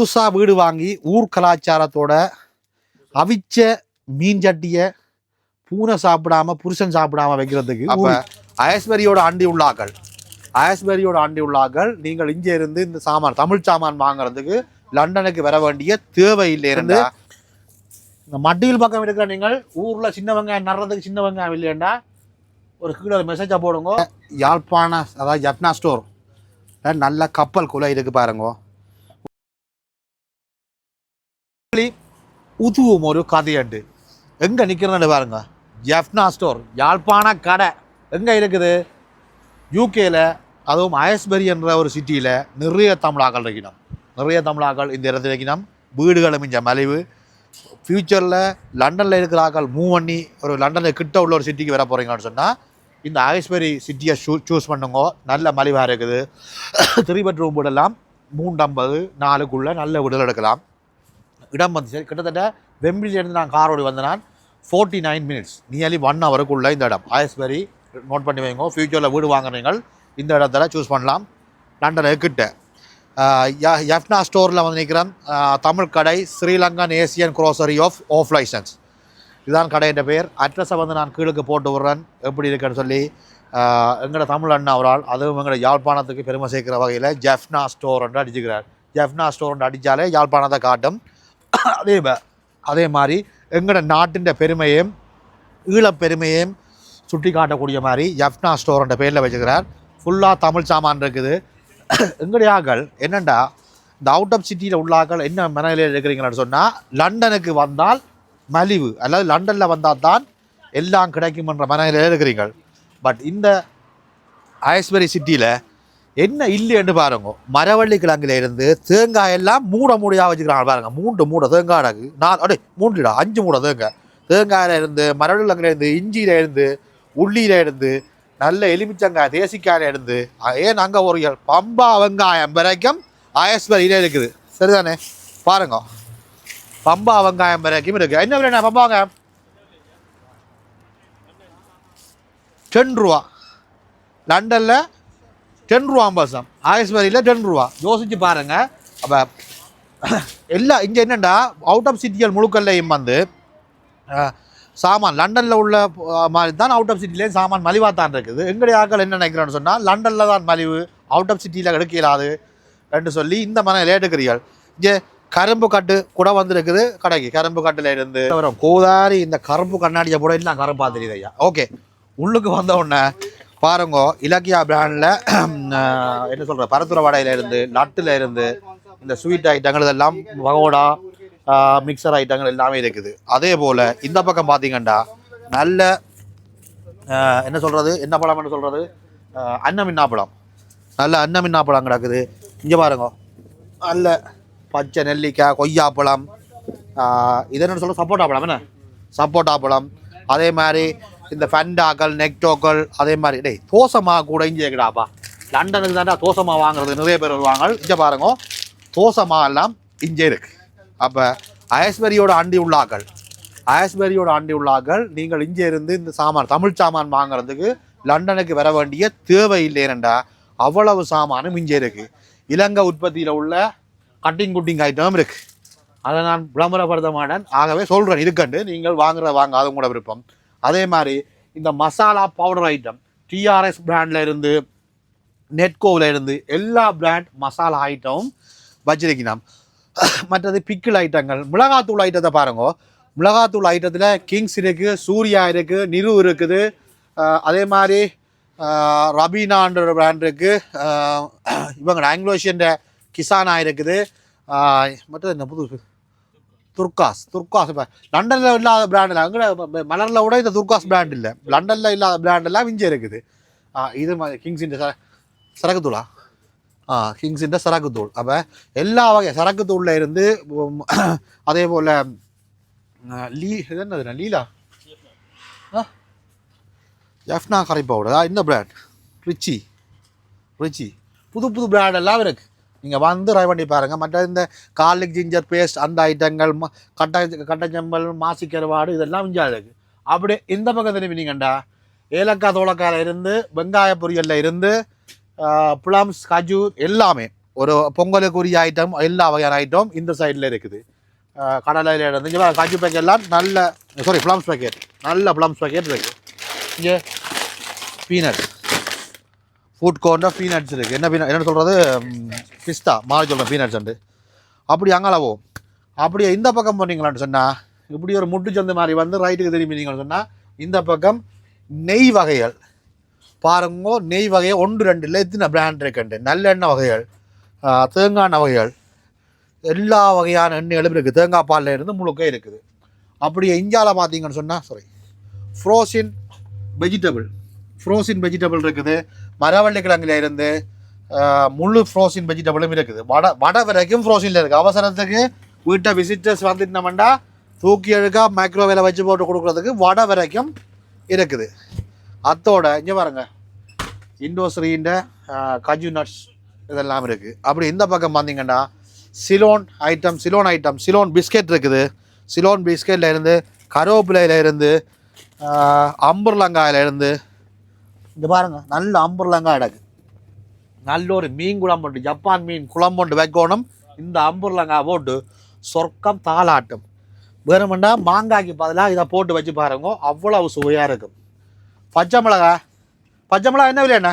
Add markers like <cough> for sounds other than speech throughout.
புதுசாக வீடு வாங்கி ஊர் கலாச்சாரத்தோட அவிச்ச மீன் சட்டியை பூனை சாப்பிடாம புருஷன் சாப்பிடாம வைக்கிறதுக்கு அப்ப அயஸ்பரியோட ஆண்டி உள்ளாக்கள் அயஸ்பரியோட ஆண்டி உள்ளாக்கள் நீங்கள் இங்கே இருந்து இந்த சாமான் தமிழ் சாமான் வாங்குறதுக்கு லண்டனுக்கு வர வேண்டிய தேவை இல்லை இருந்து இந்த மட்டியில் பக்கம் இருக்கிற நீங்கள் ஊர்ல சின்ன வெங்காயம் நடுறதுக்கு சின்ன வெங்காயம் இல்லையண்டா? ஒரு கீழே மெசேஜா போடுங்க. யாழ்ப்பாண அதாவது ஜப்னா ஸ்டோர். நல்ல கப்பல் குலை இருக்கு பாருங்க. உதுவும் ஒரு கதையண்டு. எங்கே நிக்கிறதுன்னு பாருங்க. ஜெஃப்னா ஸ்டோர் யாழ்ப்பாண கடை. எங்கே இருக்குது? யூகேல அதுவும் அயஸ்பெரி என்ற ஒரு சிட்டியில் நிறைய தமிழாக்கள் இருக்கணும் நிறைய தமிழாக்கள் இந்த இடத்துல இருக்கணும் வீடுகளும் இங்கே மலிவு. ஃப்யூச்சரில் லண்டனில் இருக்கிற ஆக்கள் மூவ் பண்ணி ஒரு லண்டனில் கிட்ட உள்ள ஒரு சிட்டிக்கு வர போகிறீங்கன்னு சொன்னால் இந்த அயஸ்பெரி சிட்டியை சூ சூஸ் பண்ணுங்க. நல்ல மலிவாக இருக்குது. <coughs> த்ரீ பெட்ரூம் வீடெல்லாம் மூன்று ஐம்பது நாலுக்குள்ளே நல்ல வீடுகள் எடுக்கலாம். இடம் வந்து சரி கிட்டத்தட்ட வெம்பிலிருந்து நான் கார் ஓடி நான் forty nine minutes nearly one ஹவருக்குள்ளே இந்த இடம். ஆயஸ்பரி நோட் பண்ணி வைங்க. ஃப்யூச்சரில் வீடு வாங்குறீங்க இந்த இடத்துல சூஸ் பண்ணலாம். லண்டனில் கிட்ட எஃப்னா ஸ்டோரில் வந்து நிற்கிறேன் தமிழ் கடை Sri Lankan Asian grocery off off licence இதுதான் கடையின் பேர். அட்ரஸை வந்து நான் கீழுக்கு போட்டு விட்றேன். எப்படி இருக்குன்னு சொல்லி எங்களோட தமிழ் அண்ணா ஒரு ஆள் அதுவும் எங்களோட யாழ்ப்பாணத்துக்கு பெருமை சேர்க்கிற வகையில் ஜெஃப்னா ஸ்டோர் என்று அடிச்சுக்கிறார். ஜெஃப்னா ஸ்டோர் அடித்தாலே யாழ்ப்பாணத்தை காட்டும். அதே அதே மாதிரி எங்களோட நாட்டின் பெருமையும் ஈழப் பெருமையும் சுட்டி காட்டக்கூடிய மாதிரி எஃப்னா ஸ்டோர்ன்ற பேரில் வச்சுக்கிறார் ஃபுல்லாக தமிழ் சாமான் இருக்குது. எங்களுடைய ஆக்கள் என்னெண்டா இந்த அவுட் ஆஃப் சிட்டியில் உள்ள ஆக்கள் என்ன மனநிலையில் இருக்கிறீங்கன்னு சொன்னால் லண்டனுக்கு வந்தால் மலிவு. அல்லது லண்டனில் வந்தால் தான் எல்லாம் கிடைக்கும்ன்ற மனநிலையில் இருக்கிறீர்கள். பட் இந்த ஐஸ்வரி சிட்டியில் என்ன இல்லைன்னு பாருங்க. மரவள்ளி கிழங்குல இருந்து தேங்காய் எல்லாம் மூட மூடையாக வச்சுக்கிறாங்க. பாருங்க மூன்று மூட தேங்காய் இருக்கு நாலு அடே மூன்றுடா அஞ்சு மூட தேங்காய். தேங்காயில இருந்து மரவள்ளி கிழங்குல இருந்து இஞ்சியில இருந்து உள்ளியில இருந்து நல்ல எலுமிச்சங்காய் தேசிக்காயில இருந்து ஏன் அங்கே ஒரு பம்பா வெங்காயம் வரைக்கும் ஐஸ்வரியில இருக்குது. சரிதானே? பாருங்க. பம்பா வெங்காயம் வரைக்கும் இருக்கு. என்ன விலை பம்பா வெங்காயம்? டென் ரூபா. லண்டனில் டென் ரூபா பர்சம் ஆயஸ்வரியில் டென் ரூபா யோசிச்சு பாருங்க. அப்போ எல்லா இங்கே என்னென்னா அவுட் ஆஃப் சிட்டிகள் முழுக்கல்லையும் வந்து சாமான் லண்டனில் உள்ள மாதிரி தான் அவுட் ஆஃப் சிட்டிலேயும் சாமான் மலிவாக தான் இருக்குது. எங்களுடைய ஆட்கள் என்ன நினைக்கிறோன்னு சொன்னால் லண்டனில் தான் மலிவு அவுட் ஆஃப் சிட்டியில் எடுக்க இயலாது என்று சொல்லி இந்த மனையில் லேட்டுக்கிறீர்கள் இங்கே கரும்பு கட்டு கூட வந்திருக்குது. கடைக்கு கரும்பு கட்டில் இருந்து வரும். கோதாரி இந்த கரும்பு கண்ணாடியை போட இல்லை கரும்பா தெரியுது ஐயா. ஓகே. உள்ளுக்கு வந்த உடனே பாருங்க இலக்கியா பிராண்டில் என்ன சொல்கிற பரத்துற வடையிலேருந்து இருந்து இந்த ஸ்வீட் ஐட்டங்கள் இதெல்லாம் வகோடா மிக்சர் ஐட்டங்கள் எல்லாமே இருக்குது. அதே போல் இந்த பக்கம் பார்த்தீங்கன்னா நல்ல என்ன சொல்கிறது என்ன பழம்னு சொல்கிறது அன்னமின்னா பழம். நல்ல அன்னமின்னா பழம் கிடக்குது. இங்கே பாருங்க. நல்ல பச்சை நெல்லிக்காய் கொய்யாப்பழம் இது என்ன சொல்ல சப்போட்டா பழம் என்ன? சப்போட்டா பழம். அதே மாதிரி இந்த ஃபண்டாக்கள் நெக்டோக்கள் அதே மாதிரி. டேய் தோசைமா கூட இங்கே இருக்குடாப்பா லண்டனுக்கு தாண்டா தோசைமா வாங்குறது. நிறைய பேர் வருவாங்க. இங்கே பாருங்க. தோசைமா எல்லாம் இங்கே இருக்கு. அப்போ அயஸ்பரியோட அண்டி உள்ளாக்கள். அயஸ்பரியோட அண்டி உள்ளாக்கள் நீங்கள் இங்கே இருந்து இந்த சாமான் தமிழ் சாமான் வாங்குறதுக்கு லண்டனுக்கு வர வேண்டிய தேவை இல்லைன்டா அவ்வளவு சாமானும் இங்கே இருக்கு. இலங்கை உற்பத்தியில் உள்ள கட்டிங் குட்டிங் ஐட்டம் இருக்குது அதை நான் விளம்பரப்படுத்த மாட்டேன். ஆகவே சொல்கிறேன் இருக்கண்டு. நீங்கள் வாங்குற வாங்க அது கூட விருப்பம். அதே மாதிரி இந்த மசாலா பவுடர் ஐட்டம் டிஆர்எஸ் பிராண்டில் இருந்து நெட்கோவில் இருந்து எல்லா பிராண்ட் மசாலா ஐட்டமும் வச்சிருக்கணும் மற்றது பிக்கிள் ஐட்டங்கள் மிளகாத்தூள் ஐட்டத்தை பாருங்க. மிளகாத்தூள் ஐட்டத்தில் கிங்ஸ் இருக்குது சூர்யா இருக்குது நிரு இருக்குது. அதே மாதிரி ரபீனான்ற பிராண்ட் இருக்குது இவங்க ஆங்கிலோஷியன்ற கிசானா இருக்குது. மற்றது என்ன புது துர்காஸ் துர்காஸ் இப்போ லண்டனில் இல்லாத பிராண்ட் இல்லை அங்கே மலரில் விட இந்த துர்காஸ் பிராண்ட் இல்லை. லண்டனில் இல்லாத பிராண்டெல்லாம் இங்கே இருக்குது. ஆ, இது மாதிரி கிங்ஸின் சர சரக்கு தூளா ஆ கிங்ஸின் சரக்கு தூள் அப்போ எல்லா வகை சரக்கு தூளில் இருந்து அதே போல் லீ இது என்னது லீலா? ஆ? எஃப்னா கரை பவுடர் இந்த பிராண்ட் ரிச்சி. ரிச்சி. புது புது பிராண்ட் எல்லாம் இருக்குது நீங்கள் வந்து ட்ரை பண்ணி பாருங்கள் மற்ற இந்த கார்லிக் ஜிஞ்சர் பேஸ்ட் அந்த ஐட்டங்கள் கட்டை கட்டச்சம்பல் மாசிக்கருவாடு இதெல்லாம் இங்கே இருக்குது அப்படி இந்த பக்கம் திரும்பினீங்கண்டா ஏலக்காய் தோலக்காயில் இருந்து வெங்காய பொரியலில் இருந்து ப்ளம்ஸ் கஜு எல்லாமே ஒரு பொங்கலுக்குரிய ஐட்டம் எல்லா வகையான ஐட்டம் இந்த சைடில் இருக்குது. கடலையில் இருந்து இங்கே காஜு பேக்கெட் எல்லாம் நல்ல சாரி ப்ளம்ஸ் பேக்கெட் நல்ல ப்ளம்ஸ் பேக்கெட் இருக்குது இங்கே பீனட் ஃபுட் கோர்னில் பீனட்ஸ் இருக்குது என்ன பீனட் என்ன சொல்கிறது பிஸ்தா மாறி சொல்கிறேன் பீனட்ஸ் அண்டு. அப்படி அங்களவோ அப்படியே இந்த பக்கம் போனீங்களான்னு சொன்னால் இப்படி ஒரு முட்டு சந்து மாதிரி வந்து ரைட்டுக்கு திரும்பினீங்கன்னு சொன்னால் இந்த பக்கம் நெய் வகைகள். பாருங்கோ நெய் வகையை ஒன்று ரெண்டு இல்லை எத்தனை பிராண்ட் இருக்குண்டு. நல்லெண்ணெய் வகைகள் தேங்காய் எண்ணெய் வகைகள். எல்லா வகையான எண்ணெய்களும் இருக்குது தேங்காய் பாலில் இருந்து முழுக்க இருக்குது. அப்படியே இந்தியாவில் பார்த்தீங்கன்னு சொன்னால் sorry frozen vegetable frozen vegetable இருக்குது. மரவள்ளி கிழங்குல இருந்து முழு ஃப்ரோசின் வெஜிடபிளும் இருக்குது. வடை வடை வரைக்கும் ஃப்ரோசினில் இருக்குது அவசரத்துக்கு வீட்டை விசிட்டர்ஸ் வந்துட்டோம்னா தூக்கி அழுக்கா மைக்ரோவேல வச்சு போட்டு கொடுக்குறதுக்கு வடை வரைக்கும் இருக்குது. அத்தோட இங்கே பாருங்க இண்டோஸ்ரீன்ற கஜு நட்ஸ் இதெல்லாம் இருக்குது அப்படி இந்த பக்கம் பார்த்தீங்கன்னா Ceylon item Ceylon item Ceylon biscuit இருக்குது. சிலோன் பிஸ்கெட்டில் இருந்து கருவேப்பிலையில இந்த பாருங்க நல்ல அம்புர்லங்காய் கிடக்கு நல்ல ஒரு மீன் குழம்பு உண்டு ஜப்பான் மீன் குழம்பு உண்டு வைக்கணும். இந்த அம்புர்லங்காய் போட்டு சொர்க்கம் தாளாட்டும். வேணுமெண்டா மாங்காய்க்கு பதிலாக இதை போட்டு வச்சு பாருங்க அவ்வளவு சுவையாக இருக்கும். பச்சை மிளகா பச்சை மிளகா என்ன விலை என்ன?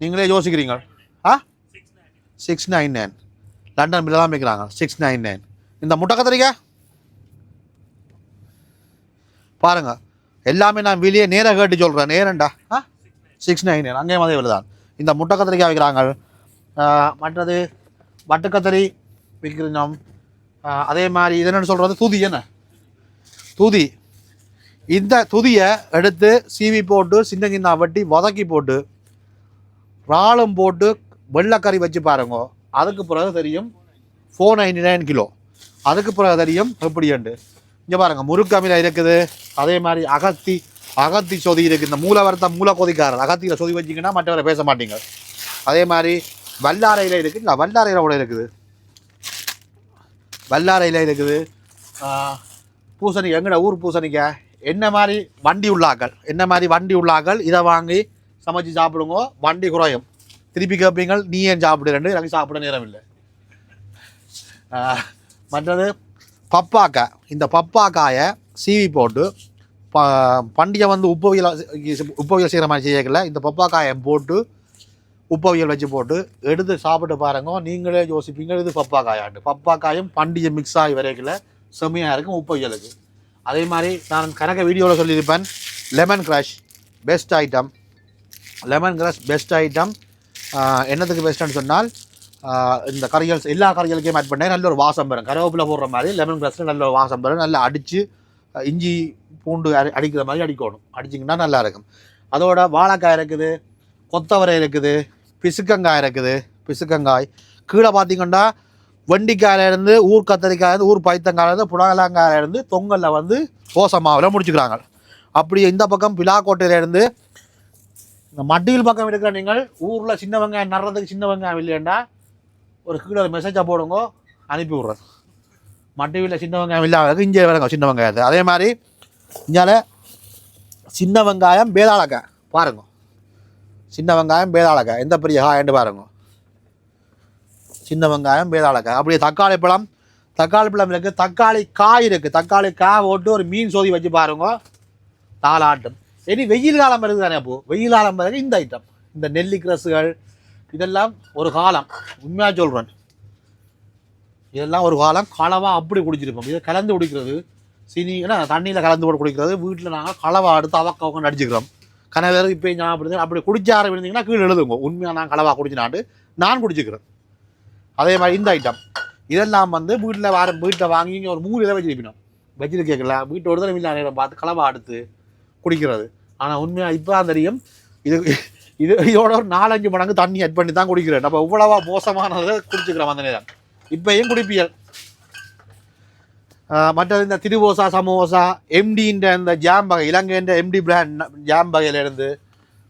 நீங்களே யோசிக்கிறீங்க. ஆ? சிக்ஸ் நைன் நைன் லண்டன் பில்ல தான் விற்கிறாங்க சிக்ஸ் நைன் நைன் இந்த முட்டை கத்திரிக்காய்? பாருங்கள் எல்லாமே நான் வெளியே நேராக கேட்டு சொல்கிறேன் நேரண்டா. ஆ? சிக்ஸ் நைன் நைன் அங்கேயும் அதே விலைதான் இந்த முட்டை கத்திரிக்காய் விற்கிறாங்க மற்றது வட்டுக்கத்திரி விற்கிறோம் அதே மாதிரி இது என்னன்னு சொல்கிறது தூதி என்ன? தூதி. இந்த துதியை எடுத்து சீவி போட்டு சின்ன சின்ன வட்டி வதக்கி போட்டு இறாலும் போட்டு வெள்ளைக்கறி வச்சு பாருங்க. அதுக்கு பிறகு தெரியும் ஃபோர் நைன்டி நைன் கிலோ. அதுக்கு பிறகு தெரியும் எப்படிண்டு இங்கே பாருங்கள் முருக்கமில இருக்குது. அதே மாதிரி அகத்தி அகத்தி சொதி இருக்குது. இந்த மூலவரத்தை மூல கொதிக்காரர் அகத்தியில் சொதி வச்சிங்கன்னா மற்றவரை பேச மாட்டீங்க. அதே மாதிரி வல்லாரையில் இருக்குது. இல்லை வல்லாரையில் கூட இருக்குது. வல்லாரையில் இருக்குது. பூசணி எங்கட ஊர் பூசணிக்க? என்ன மாதிரி வண்டி உள்ளாக்கள்? என்ன மாதிரி வண்டி உள்ளாக்கள்? இதை வாங்கி சமைச்சு சாப்பிடுங்க. வண்டி குறையும். திருப்பி கேட்பீங்க நீ ஏன் ரெண்டு எனக்கு சாப்பிட நேரம் இல்லை. மற்றது பப்பாக்காய் இந்த பப்பாக்காயை சீவி போட்டு ப பண்டிகை வந்து உப்பவியல் உப்பவியல் செய்கிற மாதிரி செய்யக்கல. இந்த பப்பாக்காயை போட்டு உப்பவியல் வச்சு போட்டு எடுத்து சாப்பிட்டு பாருங்க. நீங்களே யோசிப்பீங்க இது பப்பாக்காயாண்டு பப்பாக்காயும் பண்டிகை மிக்ஸ் ஆகி வரைக்கல செம்மையாக இருக்கும் உப்பவியலுக்கு அதே மாதிரி நான் கணக்க வீடியோவில் சொல்லியிருப்பேன். Lemon crash best item lemon crash best item என்னத்துக்கு பெஸ்ட்டுன்னு சொன்னால் இந்த கறிகள் எல்லா கறிகளுக்கும் ஆட் பண்ணேன் நல்ல ஒரு வாசம் வரும். கருவேப்பிலை போடுற மாதிரி லெமன் கிராஸில் நல்ல ஒரு வாசம் வரும். நல்லா அடித்து இஞ்சி பூண்டு அடி அடிக்கிற மாதிரி அடிக்கணும். அடிச்சிங்கன்னா நல்லா இருக்கும். அதோட வாழைக்காய் இருக்குது கொத்தவரை இருக்குது பிசுக்கங்காய் இருக்குது பிசுக்கங்காய். கீழே பார்த்தீங்கன்னா வண்டிக்காயிலேருந்து ஊர் கத்தரிக்காயிலேருந்து ஊர் பைத்தங்காயிலேருந்து புடலங்காயிலேருந்து தொங்கலில் வந்து தோசை மாவில் முடிச்சுக்கிறாங்க. அப்படி இந்த பக்கம் பிலாக்கோட்டையிலேருந்து இந்த மட்டியில் பக்கம் இருக்கிற நீங்கள் ஊரில் சின்ன வெங்காயம் நடுறதுக்கு சின்ன வெங்காயம் இல்லைன்னா ஒரு கீழே ஒரு மெசேஜாக போடுங்க அனுப்பி விட்றேன். மட்டியில் சின்ன வெங்காயம் இல்லாத இங்கே வேலைங்க சின்ன வெங்காயத்தை. அதே மாதிரி இங்கால சின்ன வெங்காயம் பேதாளக்காய் பாருங்க. சின்ன வெங்காயம் பேதாளக்காய் எந்த பெரிய ஹாயண்டு பாருங்க. சின்ன வெங்காயம் பேதாளக்காய் அப்படியே தக்காளி பழம் தக்காளி பழம் இருக்குது தக்காளி காய் இருக்குது தக்காளி காய் போட்டு ஒரு மீன் சோதி வச்சு பாருங்க. தாளாட்டம். இனி வெயில் காலம் இருக்குது தானே அப்போது வெயில் காலம் பிறகு இந்த ஐட்டம் இந்த நெல்லிக்கிரசுகள் இதெல்லாம் ஒரு காலம். உண்மையாக சொல்கிறேன் இதெல்லாம் ஒரு காலம். களவாக அப்படி குடிச்சிருப்போம். இதை கலந்து குடிக்கிறது சீனி ஏன்னா தண்ணியில் கலந்து போட்டு குடிக்கிறது வீட்டில் நாங்கள் களவா எடுத்து அவக்க அவங்க அடிச்சுக்கிறோம். கணவர் இப்போ ஞாபகம் அப்படி குடிச்ச ஆரம்பிச்சிங்கன்னா கீழே எழுதுங்க. உண்மையாக நான் களவா குடிச்சினாண்டு நான் குடிச்சிக்கிறேன். அதே மாதிரி இந்த ஐட்டம் இதெல்லாம் வந்து வீட்டில் வார வீட்டில் வாங்கி இங்கே ஒரு மூணு இதை வச்சிருப்பினோம் வச்சுட்டு கேட்கல. வீட்டு ஒரு தடவை இல்லை நேரம் பார்த்து களவா எடுத்து குடிக்கிறது. ஆனால் உண்மையாக இப்போ தான் தெரியும். இது இது இதோட ஒரு நாலஞ்சு மடங்கு தண்ணி அட் பண்ணி தான் குடிக்கிறேன். நம்ம இவ்வளவா மோசமானதை குடிச்சுக்கிறோம் அந்த நேரம். இப்பயும் குடிப்பியல். மற்றது இந்த திருவோசா சமோசா எம்டின்ற இந்த ஜாம் வகை இலங்கைன்ற எம்டி பிராண்ட் ஜாம் வகையிலேருந்து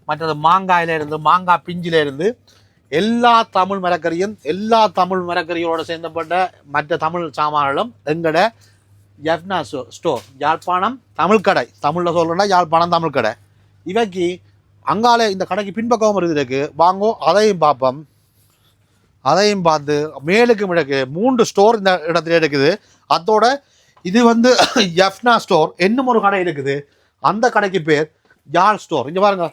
மற்றது மாங்காயிலேருந்து மாங்காய் பிஞ்சிலேருந்து எல்லா தமிழ் மரக்கறியும் எல்லா தமிழ் மரக்கறிகளோடு சேர்ந்தப்பட்ட மற்ற தமிழ் சாமான்களும் எங்கட ஜப்னா ஸ்டோ ஸ்டோர் யாழ்ப்பாணம் தமிழ் கடை தமிழில் சொல்கிறேன்னா யாழ்ப்பாணம் தமிழ் கடை இவைக்கு அங்காலே இந்த கடைக்கு பின்பக்கம் இருக்குது வாங்கோ அதையும் பார்ப்போம். அதையும் பார்த்து மேலுக்கும் இருக்கு மூன்று ஸ்டோர் இந்த இடத்துல இருக்குது. அதோட இது வந்து <coughs> எஃப்னா ஸ்டோர் இன்னும் ஒரு கடை இருக்குது. அந்த கடைக்கு பேர் யாழ் ஸ்டோர் இங்கே பாருங்க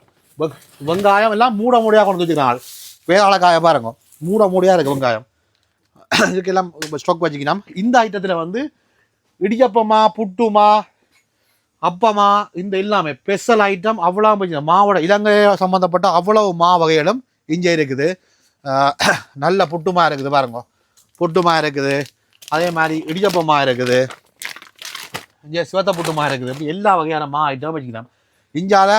வெங்காயம் எல்லாம் மூட மூடையாக கொண்டு வச்சுக்கிறாங்க. வேதாளக்காயம் பாருங்க. மூட மூடையாக இருக்குது வெங்காயம். <coughs> இதுக்கெல்லாம் ஸ்டோக் வச்சுக்கணும் இந்த ஐட்டத்தில் வந்து இடியப்பமா புட்டுமா அப்பமா இந்த எல்லாமே ஸ்பெஷல் ஐட்டம் அவ்வளோ மாவோட இலங்கை சம்மந்தப்பட்ட அவ்வளவு மா வகைகளும் இங்கே இருக்குது. நல்ல புட்டுமா இருக்குது பாருங்க. புட்டுமா இருக்குது. அதே மாதிரி இடியப்பமா இருக்குது. இங்கே சிவத்த புட்டுமா இருக்குது. இப்படி எல்லா வகையான மா ஐட்டம் வச்சுக்கலாம். இஞ்சால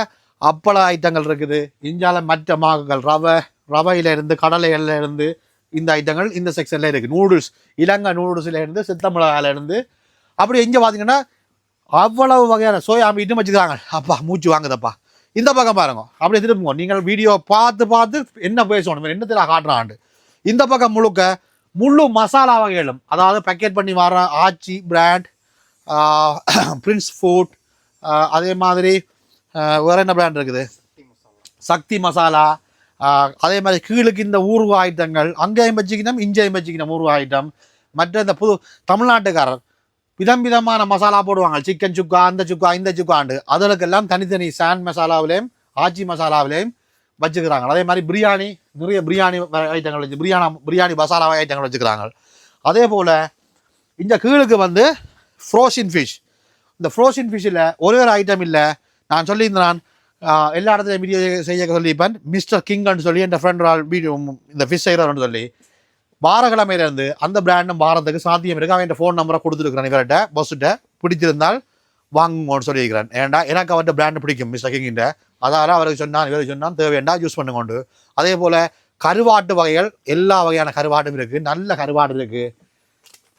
அப்பள ஐட்டங்கள் இருக்குது. இஞ்சால மற்ற மாவுகள் ரவை ரவையில இருந்து கடலையில இருந்து இந்த ஐட்டங்கள் இந்த செக்ஷன்ல இருக்கு. நூடுல்ஸ் இலங்கை நூடுல்ஸ்ல இருந்து இருந்து. அப்படி இங்கே பார்த்தீங்கன்னா அவ்வளவு வகையான சோயா இன்னும் வச்சுக்கிறாங்க. அப்பா மூச்சு வாங்குதப்பா. இந்த பக்கம் பாருங்க. அப்படியே திரும்புங்க நீங்கள் வீடியோ பார்த்து பார்த்து என்ன பேசணும்? என்னத்தில் காட்டுறாண்டு இந்த பக்கம் முழுக்க முழு மசாலா வகைகளும் அதாவது பேக்கெட் பண்ணி வர ஆச்சி பிராண்ட் பிரின்ஸ் ஃபுட் அதே மாதிரி வேறு என்ன பிராண்ட் இருக்குது? சக்தி மசாலா அதே மாதிரி கீழுக்கு இந்த ஊர்வ ஐட்டங்கள் அங்கேயும் வச்சுக்கணும் இங்கேயும் வச்சுக்கணும் ஊர்வ ஐட்டம். மற்ற இந்த புது தமிழ்நாட்டுக்காரர் விதம் விதமான மசாலா போடுவாங்க. சிக்கன் சுக்கா அந்த சுக்கா இந்த சுக்காண்டு. அதுகளுக்கெல்லாம் தனித்தனி சாண்ட் மசாலாவிலையும் ஆச்சி மசாலாவிலையும் வச்சுக்கிறாங்க. அதே மாதிரி பிரியாணி நிறைய பிரியாணி ஐட்டங்கள் வச்சு பிரியாணி பிரியாணி மசாலா ஐட்டங்கள் வச்சுக்கிறாங்க. அதே போல் இந்த கீழுக்கு வந்து ஃப்ரோசின் ஃபிஷ் இந்த ஃப்ரோசின் ஃபிஷ்ஷில் ஒரே ஒரு ஐட்டம் இல்லை நான் சொல்லியிருந்தேன். நான் எல்லா இடத்துலையும் வீடியோ செய்ய சொல்லியிருப்பேன். மிஸ்டர் கிங்னு சொல்லி என் ஃப்ரெண்ட் ஆள் வீடியோ இந்த ஃபிஷ் செய்கிறவன்னு சொல்லி. வாரக்கிழமையிலேருந்து அந்த பிராண்டும் வாரத்துக்கு சாத்தியம் இருக்குது அவன் ஃபோன் நம்பரை கொடுத்துருக்குறான். இவர்கிட்ட பஸ்ஸுட்ட பிடிச்சிருந்தால் வாங்குங்கன்னு சொல்லியிருக்கிறேன். ஏன்டா? எனக்கு அவர்கிட்ட பிராண்ட் பிடிக்கும் மிஸ்டர் கிங்கிட்ட அதால் அவருக்கு சொன்னான் இவருக்கு சொன்னான் தேவையண்டா யூஸ் பண்ணுங்கொண்டு. அதே போல் கருவாட்டு வகைகள் எல்லா வகையான கருவாட்டும் இருக்குது நல்ல கருவாடு இருக்குது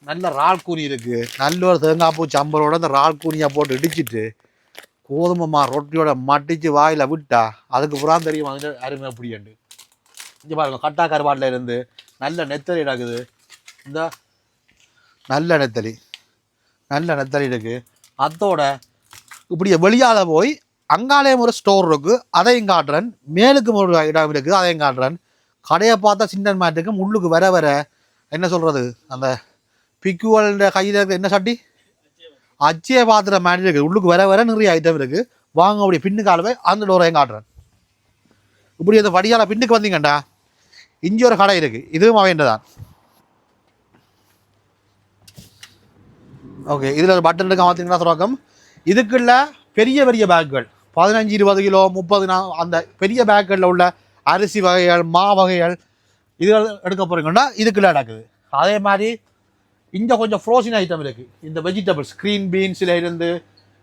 நல்ல ரால் கூனி இருக்குது நல்ல ஒரு தேங்காய் பூ சம்பளோட அந்த ரால் கூனியாக போட்டு இடிச்சிட்டு கோதுமைமா ரொட்டியோட மட்டிச்சு வாயில் விட்டா அதுக்கு புறான் தெரியும் வந்து அருமை அப்படியாண்டு. இங்கே பாருங்க கட்டா கருவாட்டில் இருந்து நல்ல நெத்தலி இருக்குது இந்த. நல்ல நெத்தலி. நல்ல நெத்தலி இருக்குது அதோட இப்படி வெளியால் போய் அங்காலேயும் ஒரு ஸ்டோர் இருக்குது அதையும் காட்டுறேன். மேலுக்கும் ஒரு இடம் இருக்குது அதையும் காட்டுறேன். கடையை பார்த்தா சின்ன மாட்டுக்கு முள்ளுக்கு வர வர என்ன சொல்கிறது அந்த பிக்குவல்ட கையில் இருக்க. என்ன சட்டி? அச்சியை பாத்திர மாதிரி இருக்குது உள்ளுக்கு வர வர நிறைய ஐட்டம் இருக்குது வாங்க அப்படி பின்னுக்கு போய் அந்த டோரையும் காட்டுறேன். இப்படி அந்த வடியால் பின்னுக்கு வந்தீங்கண்டா. இஞ்சி ஒரு கடை இருக்குது இதுவும் அவைண்டதான் ஓகே இதில் ஒரு பட்டன் இருக்க. பார்த்தீங்கன்னா துறக்கம். இதுக்குள்ள பெரிய பெரிய பேக்குகள் பதினஞ்சு இருபது கிலோ முப்பது அந்த பெரிய பேக்குகளில் உள்ள அரிசி வகைகள் மா வகைகள் இது எடுக்க போகிறீங்கன்னா இதுக்குள்ள நடக்குது. அதே மாதிரி இங்கே கொஞ்சம் ஃப்ரோசன் ஐட்டம் இருக்குது இந்த வெஜிடபிள்ஸ் க்ரீன் பீன்ஸில் இருந்து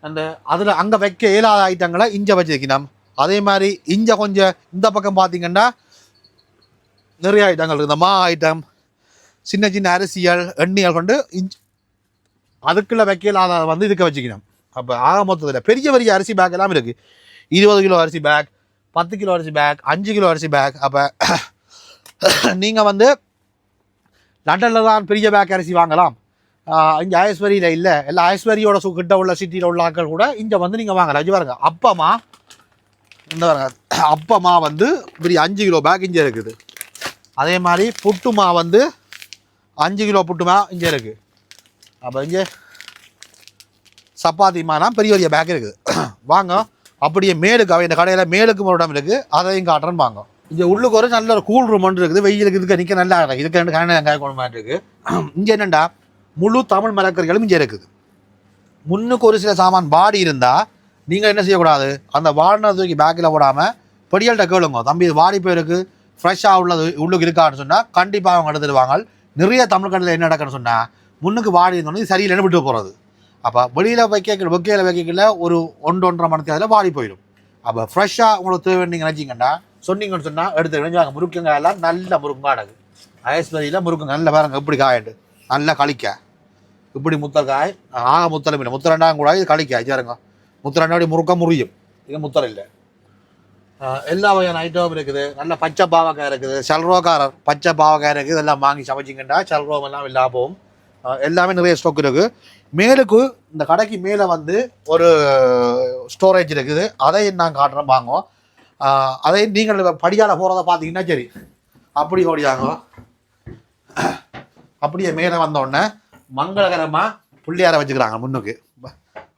அந்த அதில் அங்கே வைக்க இயலாத ஐட்டங்களை இங்கே வச்சுருக்கணும். அதே மாதிரி இங்கே கொஞ்சம் இந்த பக்கம் பார்த்தீங்கன்னா நிறைய ஐட்டங்கள் இருக்குது இந்த மா ஐட்டம் சின்ன சின்ன அரிசியல் எண்ணெய்கள் கொண்டு இஞ்ச் வைக்கல அதை வந்து இதுக்க வச்சுக்கணும். அப்போ ஆக மொத்தத்தில் பெரிய பெரிய அரிசி பேக் எல்லாம் இருக்குது இருபது கிலோ அரிசி பேக் பத்து கிலோ அரிசி பேக் அஞ்சு கிலோ அரிசி பேக் அப்போ நீங்கள் வந்து லண்டனில் தான் பெரிய பேக் அரிசி வாங்கலாம். இங்கே ஐஸ்வரியில் இல்லை. எல்லாம் ஐஸ்வரியோட சு கிட்ட உள்ள சிட்டியில் உள்ள ஆட்கள் கூட இங்கே வந்து நீங்கள் வாங்கலாம். இது பாருங்க அப்பமா இந்த பாருங்க அப்பமா வந்து இப்படி அஞ்சு கிலோ பேக் இங்கே இருக்குது. அதே மாதிரி புட்டுமா வந்து அஞ்சு கிலோ புட்டுமா இங்கே இருக்குது அப்போ இங்கே சப்பாத்தி மாலாம் பெரிய பெரிய பேக் இருக்குது. <clears throat> வாங்க அப்படியே மேலுக்கு அவன் இந்த கடையில் மேலுக்கு ஒரு இடம் இருக்குது அதையும் காட்டுறேன்னு வாங்க. இங்கே உள்ளுக்கு ஒரு நல்ல ஒரு கூல் ரூம் ஒன்று இருக்குது. வெயிலுக்கு இதுக்கு நிற்க நல்லா இருக்குது இதுக்கு ரெண்டு கண்ணு வெங்காய குழம்பு மாதிரி இருக்குது <clears throat> இங்கே என்னண்டா? முழு தமிழ் மலக்கறிகளும் இங்கே இருக்குது. முன்னுக்கு ஒரு சில சாமான் பாடி இருந்தால் நீங்கள் என்ன செய்யக்கூடாது? அந்த வாடின தூக்கி பேக்கில் போடாமல் பொடியல்கிட்ட கேளுங்க. தம்பி இது வாடி போயிருக்கு ஃப்ரெஷ்ஷாக உள்ளது உள்ளுக்கு இருக்கான்னு சொன்னால் கண்டிப்பாக அவங்க எடுத்துடுவாங்க நிறைய தமிழ் கடலில் என்ன நடக்குன்னு சொன்னால் முன்னுக்கு வாடி இருந்தோன்னே இது சரியில்லைன்னு விட்டு போகிறது அப்போ வெளியில் வைக்க வைக்கையில் வைக்கல ஒரு ஒன்று ஒன்றரை மணி அதில் வாடி போயிடும். அப்போ ஃப்ரெஷ்ஷாக உங்களுக்கு தேவை நீங்கள் நினச்சிங்கன்னா சொன்னீங்கன்னு சொன்னால் எடுத்து நினைச்சாங்க முருக்கங்காய் எல்லாம் நல்ல முருங்கா அடகு ஐஸ்வரியில் முருங்கங்க நல்ல பாருங்க இப்படி காயிட்டு நல்லா களிக்க இப்படி முத்தக்காய் ஆக முத்தலும் மீன் முத்தரெண்டாம் கூட இது கழிக்க. சேருங்க முத்தரெண்டாடி முறுக்க முறியும். இது முத்தரை இல்லை. எல்லா வகையான ஐட்டமும் இருக்குது. நல்ல பச்சை பாவக்காய் இருக்குது. சல்ரோக்காரர் பச்சை பாவக்காய் இருக்குது. இதெல்லாம் வாங்கி சமைச்சிங்கண்டா சல்ரோம் எல்லாம் இல்லாம போகும் எல்லாமே நிறைய ஸ்டோக் இருக்குது மேலுக்கு இந்த கடைக்கு மேலே வந்து ஒரு ஸ்டோரேஜ் இருக்குது. அதையும் நான் காட்டுறேன் வாங்குவோம் அதையும் நீங்கள் படியால் போகிறத பார்த்தீங்கன்னா சரி. அப்படி ஓடியாங்க அப்படியே மேலே வந்தோடனே மங்களகரமாக பிள்ளையாரை வச்சுக்கிறாங்க முன்னுக்கு.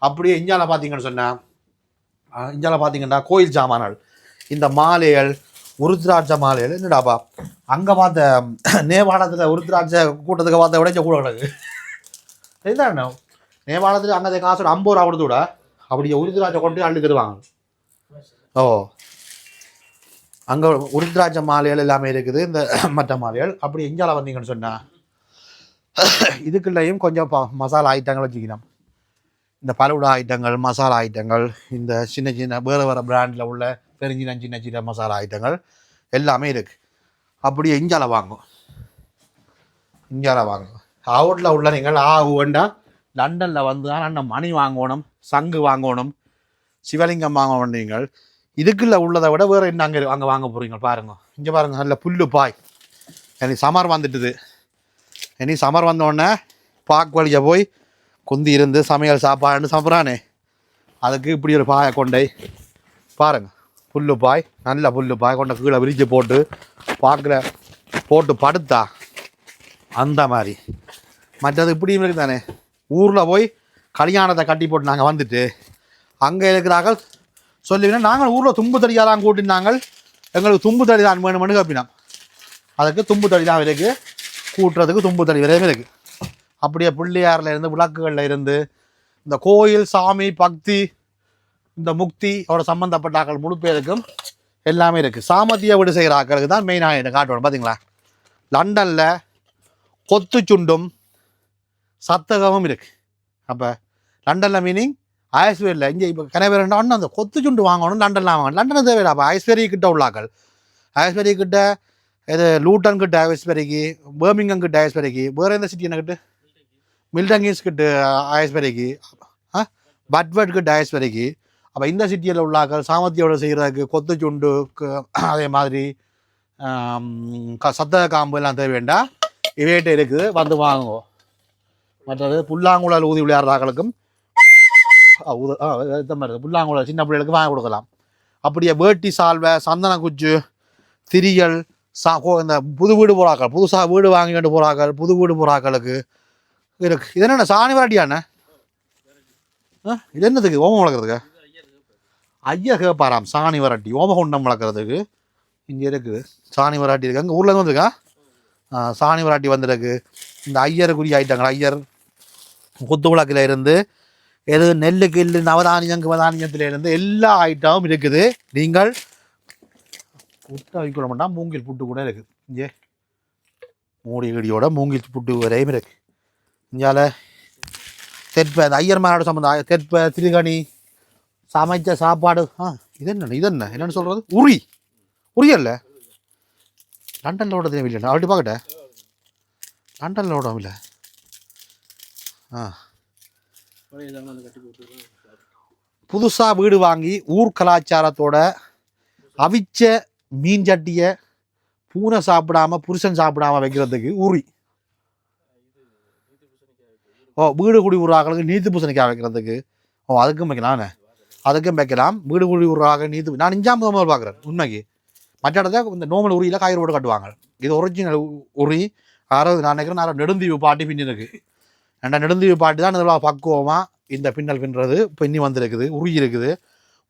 அப்படியே இஞ்சால பார்த்தீங்கன்னு சொன்னால் இஞ்சால பார்த்தீங்கன்னா கோயில் சாமான்கள். இந்த மாலைகள் உருத்ராட்ச மாலைகள் என்னடாப்பா அங்கே பார்த்த <clears throat> நேபாளத்தில் உருத்ராட்ச கூட்டத்துக்கு பார்த்த விடைச்ச கூட கிடக்கு. <laughs> என்ன நேபாளத்தில் அங்கே காசோட ஐம்பது ரூபா கொடுத்து விட அப்படியே உருத்ராட்ச கொண்டு அள்ளி தருவாங்க. ஓ. அங்கே உருத்ராட்ச மாலைகள் எல்லாமே இருக்குது. இந்த <clears throat> மற்ற மாலைகள். அப்படி எங்கால வந்தீங்கன்னு சொன்னால் <clears throat> இதுக்குள்ளேயும் கொஞ்சம் மசாலா ஐட்டங்கள் வச்சுக்கணும். இந்த பலவுடா ஐட்டங்கள் மசாலா ஐட்டங்கள் இந்த சின்ன சின்ன வேறு வேறு பிராண்டில் உள்ள பெருஞ்சின சின்ன சின்ன மசாலா ஐட்டங்கள் எல்லாமே இருக்குது அப்படியே இஞ்சால வாங்கும். இஞ்சால வாங்கும். அவுட்டில் உள்ள நீங்கள் ஆகு வேண்டாம் லண்டனில் வந்து அண்ணன் மணி வாங்கணும் சங்கு வாங்கணும் சிவலிங்கம் வாங்கணும் நீங்கள். இதுக்குள்ள உள்ளதை விட வேறு என்ன அங்கே அங்கே வாங்க போகிறீங்க பாருங்க. இங்கே பாருங்க நல்ல புல்லு பாய். எனக்கு சமர் வந்துட்டுது. இனி சமர் வந்தோடனே பாக் போய் கொந்தி இருந்து சமையல் சாப்பாடுன்னு சாப்பிட்றானே. அதுக்கு இப்படி ஒரு பாயை கொண்டை. பாருங்க. புல்லு பாய் நல்ல புல்லு பாய் கொண்ட கீழே விரிச்சு போட்டு பார்க்கல போட்டு படுத்தா அந்த மாதிரி. மற்றது இப்படியும் இருக்கு தானே ஊரில் போய் கல்யாணத்தை கட்டி போட்டு நாங்கள் வந்துட்டு அங்கே இருக்கிறார்கள். சொல்லுவீங்கன்னா நாங்கள் ஊரில் தும்பு தடியாலாம் கூட்டினாங்கள். எங்களுக்கு தும்பு தடி தான் வேணும்னு கப்பினோம் அதுக்கு தும்பு தடி தான் விலைக்கு. கூட்டுறதுக்கு தும்பு தடி விலையும் இருக்குது அப்படியே பிள்ளையாரில் இருந்து விளக்குகளில் இருந்து இந்த கோயில் சாமி பக்தி இந்த முக்தி அவரோட சம்மந்தப்பட்ட ஆக்கள் முழு பேருக்கும் எல்லாமே இருக்குது சாமத்திய வீடு செய்கிற ஆக்களுக்கு தான் மெயினாக எனக்கு காட்டுவோம். பார்த்தீங்களா லண்டனில் கொத்து சுண்டும் சத்தகமும் இருக்குது அப்போ லண்டனில் மீனிங் ஐஸ்வேரியில் இங்கே இப்போ கனவேர் அண்ணன் அந்த கொத்து சுண்டு வாங்கணும் லண்டனில் வாங்கணும். லண்டனில் தேவையில்லை. அப்போ ஐஸ்வேரி கிட்ட உள்ளாக்கள் ஐஸ்வேரி கிட்ட இது லூட்டன் கிட்ட ஐஸ்வேரிக்கு பேர்மிங்கம் கிட்ட ஐஸ்வேரிக்கு வேறு எந்த சிட்டி என்ன கிட்ட? மில்டங்கிஸ் ஆயஸ் ஐஸ்வேரிக்கு ஆ பட்வர்ட் கிட்ட அப்போ இந்த சிட்டியில் உள்ளாக்கள் சாமத்தியோட செய்கிறதுக்கு கொத்து சுண்டு அதே மாதிரி க- சத்த காம்பு எல்லாம் தேவைண்டா இவைகிட்ட இருக்குது வந்து வாங்குவோம் மற்றது புல்லாங்குழல் ஊதி விளையாடுறாக்களுக்கும் ஊத இந்த மாதிரி புல்லாங்குழல் சின்ன பிள்ளைகளுக்கு வாங்கி கொடுக்கலாம். அப்படியே வேட்டி சால்வை சந்தன குச்சு திரியல் சா கோ இந்த புது வீடு புறாக்கள் புதுசாக வீடு வாங்கிட்டு போகிறாக்கள் புது வீடு புறாக்களுக்கு இருக்கு. இது என்ன சாணி வராட்டியாண்ணே ஆ இது என்னதுக்கு? ஓமம் வளர்க்குறதுக்கு? ஐயா கேட்பாராம் சாணி வராட்டி ஓமகுண்டம் வளர்க்குறதுக்கு. இங்கே இருக்குது. சாணி வராட்டி இருக்கு. அங்கே ஊரில் வந்துருக்கா? சாணி வராட்டி வந்திருக்கு. இந்த ஐயருக்குரிய ஐட்டங்கள் ஐயர்? குத்து விளக்கில் இருந்து எது நெல்லு கில்லு நவதானியம் நவதானியத்தில் இருந்து எல்லா ஐட்டமும் இருக்குது. நீங்கள் புட்டை வைக்கணும்னா மூங்கில் புட்டு கூட இருக்குது இங்கே மூடி இடியோட மூங்கில் புட்டு வரையும் இருக்குது இந்தியாவில் தெற்ப அந்த மாநாடு சம்மந்தம் தெற்ப திருகணி சமைச்ச சாப்பாடு ஆ இது என்ன இது என்ன என்னென்னு சொல்கிறது உரி. உரியல்ல லண்டனில் ஓட இல்லை அப்படி பார்க்கட்ட லண்டனில் ஓடும் இல்லை ஆ. புதுசாக வீடு வாங்கி ஊர் கலாச்சாரத்தோட அவிச்ச மீன் சட்டியை பூனை சாப்பிடாம புருஷன் சாப்பிடாம வைக்கிறதுக்கு உரி. ஓ வீடு குடி உருவாக்களுக்கு நீத்து பூசணிக்காய் வைக்கிறதுக்கு. ஓ அதுக்கும் வைக்கலாம்ண்ணே அதுக்கும் வைக்கலாம். வீடு குடி உருவாக நீத்து நான் இஞ்சாம் முதல் பார்க்குறேன் உண்மைக்கு. மற்ற இடத்துல இந்த நோமல் உரியில் காய்கறி போட்டு கட்டுவாங்க. இது ஒரிஜினல் உரி அறுபது நான் நினைக்கிறேன் நான் நெடுந்தீவு பாட்டி பின்னிருக்கு ரெண்டா ஏன்னா நெடுந்தீவு பாட்டி தான் இதில் பக்குவமாக இந்த பின்னல் பின்னுறது பின்னி வந்திருக்குது உருகி இருக்குது.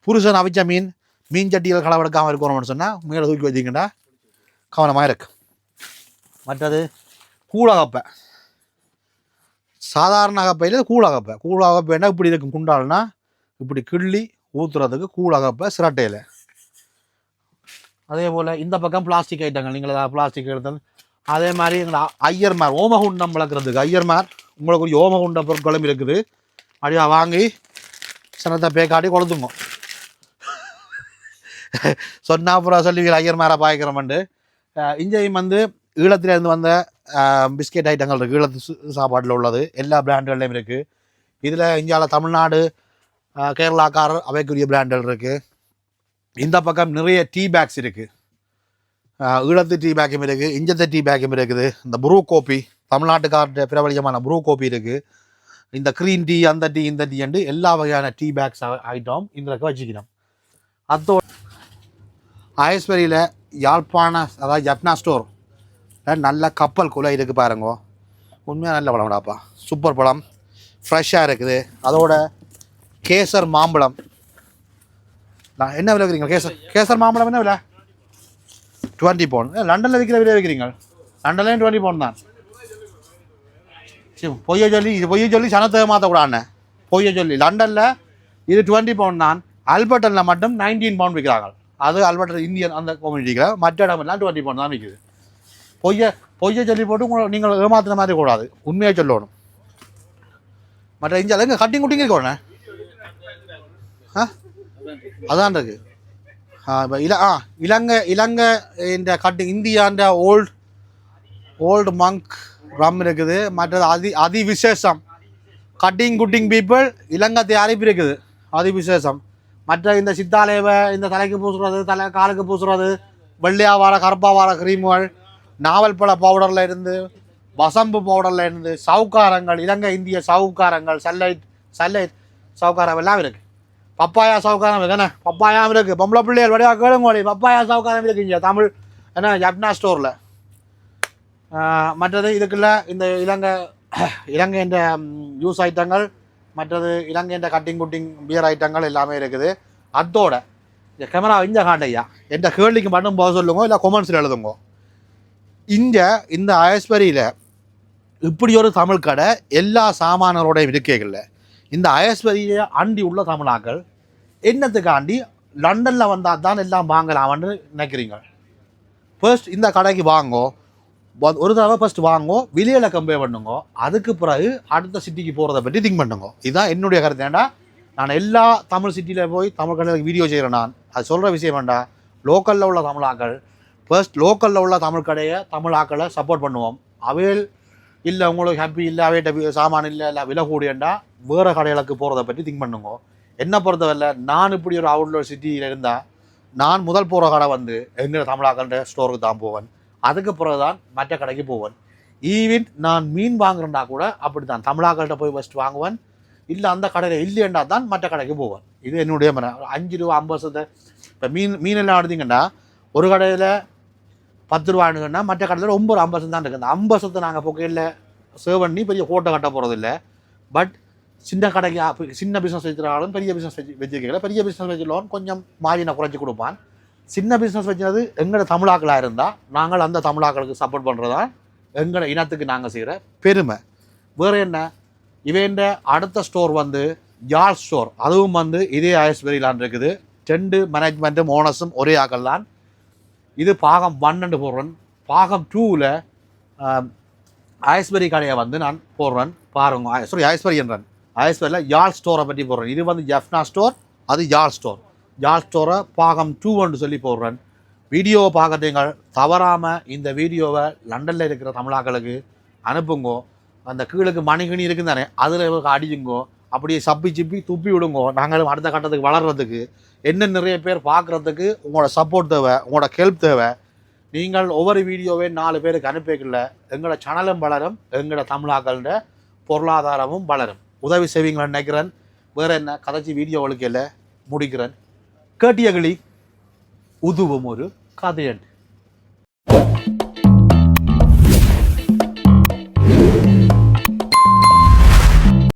புருஷன் அவிச்ச மீன் மீன் சட்டியில் களவெடுக்காமல் இருக்கிறோம்னு சொன்னால் மேலே தூக்கி வச்சிங்கன்னா கவனமாக இருக்கு. மற்றது கூழகப்பை. சாதாரண அகப்பையில் கூழ் அகப்பைன்னா இப்படி இருக்கும் குண்டால்னா இப்படி கிள்ளி ஊற்றுறதுக்கு கூழ் அகப்பை சிரட்டையில். அதே போல் இந்த பக்கம் பிளாஸ்டிக் ஐட்டங்கள். நீங்கள் ஏதாவது பிளாஸ்டிக் எடுத்தது அதே மாதிரி எங்களை ஐயர்மார் ஓமகுண்டம் வளர்க்குறதுக்கு. ஐயர்மார் உங்களுக்கு ஒரு ஓமகுண்ட பொருட்களும் இருக்குது. அப்படியே வாங்கி சனத்தை பேக்காட்டி கொளுத்துங்க. சொன்னா அப்புறம் சொல்லுவீங்க ஐயர்மாரை பாய்க்கிறோம்ண்டு இங்கேயும் வந்து ஈழத்திலேருந்து வந்த பிஸ்கெட் ஐட்டங்கள் இருக்குது ஈழத்து சாப்பாட்டில் உள்ளது. எல்லா பிராண்டுகள்லையும் இருக்குது இதில் இந்தியாவில் தமிழ்நாடு கேரளாக்கார் அவைக்குரிய பிராண்டுகள் இருக்குது இந்த பக்கம் நிறைய டீ பேக்ஸ் இருக்குது ஈழத்து டீ பேக்கும் இருக்குது இஞ்சத்து டீ பேக்கும் இருக்குது. இந்த ப்ரூ கோப்பி தமிழ்நாட்டுக்கார்ட்ட பிரபலியமான ப்ரூ கோப்பி இருக்குது இந்த க்ரீன் டீ அந்த டீ இந்த டீ எல்லா வகையான டீ பேக்ஸ் ஐட்டம் இதில் வச்சுக்கணும். அதோட ஐஸ்வரியில் யாழ்ப்பாண அதாவது ஜப்னா ஸ்டோர் நல்ல கப்பல் குலை இருக்குது பாருங்க. உண்மையாக நல்ல பழம்டாப்பா சூப்பர் பழம். ஃப்ரெஷ்ஷாக இருக்குது. அதோட கேசர் மாம்பழம். நான் என்ன விலை விற்கிறீங்க கேசர் கேசர் மாம்பழம் என்ன விலை? டுவெண்ட்டி பவுன் லண்டனில் விற்கிற விலை விற்கிறீங்க லண்டன்லேயும் டுவெண்ட்டி பவுன் தான். சரி பொய்ய சொல்லி இது பொய்ய சொல்லி சனத்தை மாற்றக்கூடாண்ணே பொய்ய சொல்லி. லண்டனில் இது டுவெண்ட்டி பவுன் தான். அல்பர்டனில் மட்டும் நைன்டீன் பவுண்ட் விற்கிறாங்க அது அல்பர்டன் இந்தியன் அந்த கம்யூனிட்டியில் மற்ற இடமெல்லாம் டுவெண்ட்டி பவுண்ட் தான் விற்கிது பொய்யை பொய்யை சொல்லி போட்டு உங்களை நீங்கள் ஏமாத்துன மாதிரி கூடாது. உண்மையாக சொல்லணும். மற்ற இங்கே எங்கே கட்டிங் குட்டிங்க இருக்கோண்ணே ஆ? அதான் இருக்கு. ஆ இல ஆ இலங்கை இலங்கை இந்த கட்டிங் இந்தியாண்ட ஓல்டு ஓல்டு மங்க் ரம் இருக்குது. மற்றது அதி அதி விசேஷம் கட்டிங் குட்டிங் பீப்புள் இலங்கை தயாரிப்பு இருக்குது. அதி விசேஷம் மற்ற இந்த சித்தாலேவ இந்த தலைக்கு பூசுறது தலை காலுக்கு பூசுறது வெள்ளையா வார கருப்பா வார கிரீம்கள் நாவல் பழ பவுடரில் இருந்து வசம்பு பவுடரில் இருந்து சவுக்காரங்கள் இலங்கை இந்திய சவுக்காரங்கள் சல்லைட் சல்லைட் சவுக்காரம் எல்லாம் இருக்குது பப்பாயா சவுக்காரம் இருக்குது என்ன? பப்பாயாவும் இருக்குது பொம்பளை பிள்ளைகள் வடிவா கேளுங்கோழி பப்பாயா சவுக்காரம் இருக்குது இங்கே தமிழ் என்ன ஜப்னா ஸ்டோரில் மற்றது இதுக்குள்ள இந்த இலங்கை இலங்கை என்ற யூஸ் ஐட்டங்கள் மற்றது இலங்கைன்ற கட்டிங் குட்டிங் பியர் ஐட்டங்கள் எல்லாமே இருக்குது. அதோட இந்த கேமரா இந்த காண்டையா எந்த கேள்விக்கு மட்டும் போக சொல்லுங்க இல்லை கொமெண்ட்ஸில் எழுதுங்க. இங்கே இந்த ஐஸ்வரியில் இப்படி ஒரு தமிழ் கடை எல்லா சாமானரோடையும் இருக்கைகளில். இந்த ஐஸ்வரியை ஆண்டி உள்ள தமிழாக்கள் என்னத்துக்காண்டி லண்டனில் வந்தால் தான் எல்லாம் வாங்கலாம்னு நினைக்கிறீங்க? ஃபர்ஸ்ட் இந்த கடைக்கு வாங்கோ. ஒரு தடவை ஃபர்ஸ்ட் வாங்கோ வெளியில் கம்பேர் பண்ணுங்க. அதுக்கு பிறகு அடுத்த சிட்டிக்கு போகிறத பற்றி திங்க் பண்ணுங்க. இதுதான் என்னுடைய கருத்து. ஏன்னா நான் எல்லா தமிழ் சிட்டியில் போய் தமிழ் கடையில் வீடியோ செய்கிறேன் நான். அது சொல்கிற விஷயம் வேண்டாம் லோக்கலில் உள்ள தமிழாக்கள் ஃபர்ஸ்ட் லோக்கலில் உள்ள தமிழ் கடையை தமிழ் ஆக்களை சப்போர்ட் பண்ணுவோம். அவையில் இல்லை உங்களுக்கு ஹாப்பி இல்லை அவையிட்ட சாமான் இல்லை இல்லை விலை கூடியண்டா வேறு கடைகளுக்கு போகிறத பற்றி திங்க் பண்ணுங்க. என்ன பொறுத்தவரை நான் இப்படி ஒரு அவுட்லோர் சிட்டியில் இருந்தால் நான் முதல் போகிற கடை வந்து எங்கள் தமிழாக்கள்ன்ற ஸ்டோருக்கு தான் போவேன். அதுக்கு பிறகு தான் மற்ற கடைக்கு போவேன். ஈவன் நான் மீன் வாங்குறேன்னா கூட அப்படி தான் தமிழாக்கள்கிட்ட போய் ஃபஸ்ட் வாங்குவேன். இல்லை அந்த கடையில் இல்லையண்டா தான் மற்ற கடைக்கு போவேன். இது என்னுடைய மன அஞ்சு ரூபா ஐம்பது சத்தை இப்போ மீன் மீன் எல்லாம் எடுத்தீங்கன்னா ஒரு கடையில் பத்து ரூபான்னு மற்ற கடையில் ரொம்ப ஒரு ஐம்பது தான் இருக்குது. அந்த ஐம்பது சத்தை நாங்கள் பொக்கையில் சேவ் பண்ணி பெரிய கோட்டை கட்ட போகிறதில்ல பட் சின்ன கடைக்கு சின்ன பிஸ்னஸ் வச்சுருக்காலும் பெரிய பிஸ்னஸ் வச்சு வச்சுருக்கல பெரிய பிஸ்னஸ் வச்சுருவோம் கொஞ்சம் மார்ஜினை குறைச்சி கொடுப்பான். சின்ன பிஸ்னஸ் வச்சது எங்களோட தமிழாக்களாக இருந்தால் நாங்கள் அந்த தமிழாக்களுக்கு சப்போர்ட் பண்ணுறதா எங்களோட இனத்துக்கு நாங்கள் செய்கிற பெருமை. வேறு என்ன? இவேண்ட அடுத்த ஸ்டோர் வந்து யாழ் ஸ்டோர் அதுவும் வந்து இதே ஐஸ்வரிலான் இருக்குது. ரெண்டு மேனேஜ்மெண்ட்டும் ஓனர்ஸும் ஒரே ஆக்கள் தான் இது பாகம் பன்னெண்டு போடுறேன். பாகம் டூவில் ஐஸ்வரி கடையை வந்து நான் போடுறேன். பாருங்க சாரி ஐஸ்வரி என்றேன். ஐஸ்வரியில் யாழ் ஸ்டோரை பற்றி போடுறேன். இது வந்து ஜெஃப்னா ஸ்டோர் அது யாழ் ஸ்டோர் யாழ் ஸ்டோரை பாகம் டூன்னு சொல்லி போடுறேன். வீடியோவை பார்க்குறீங்க தவறாமல் இந்த வீடியோவை லண்டனில் இருக்கிற தமிழாக்களுக்கு அனுப்புங்கோ. அந்த கீழுக்கு மணிகணி இருக்குன்னு தானே அதில் அடியுங்கோ. அப்படியே சப்பி சிப்பி துப்பி விடுங்கோ. நாங்களும் அடுத்த கட்டத்துக்கு வளர்கிறதுக்கு என்ன நிறைய பேர் பார்க்குறதுக்கு உங்களோட சப்போர்ட் தேவை உங்களோட ஹெல்ப் தேவை. நீங்கள் ஒவ்வொரு வீடியோவே நாலு பேருக்கு அனுப்பிக்கல. எங்களோட சேனலும் வளரும் எங்களோட தமிழாக்களோட பொருளாதாரமும் வளரும். உதவி செய்வீங்களா நினைக்கிறேன். வேறு என்ன கதைச்சி வீடியோ ஒழுக்கையில் முடிக்கிறேன். கேட்டியகளி உதுவும் ஒரு கதையன்.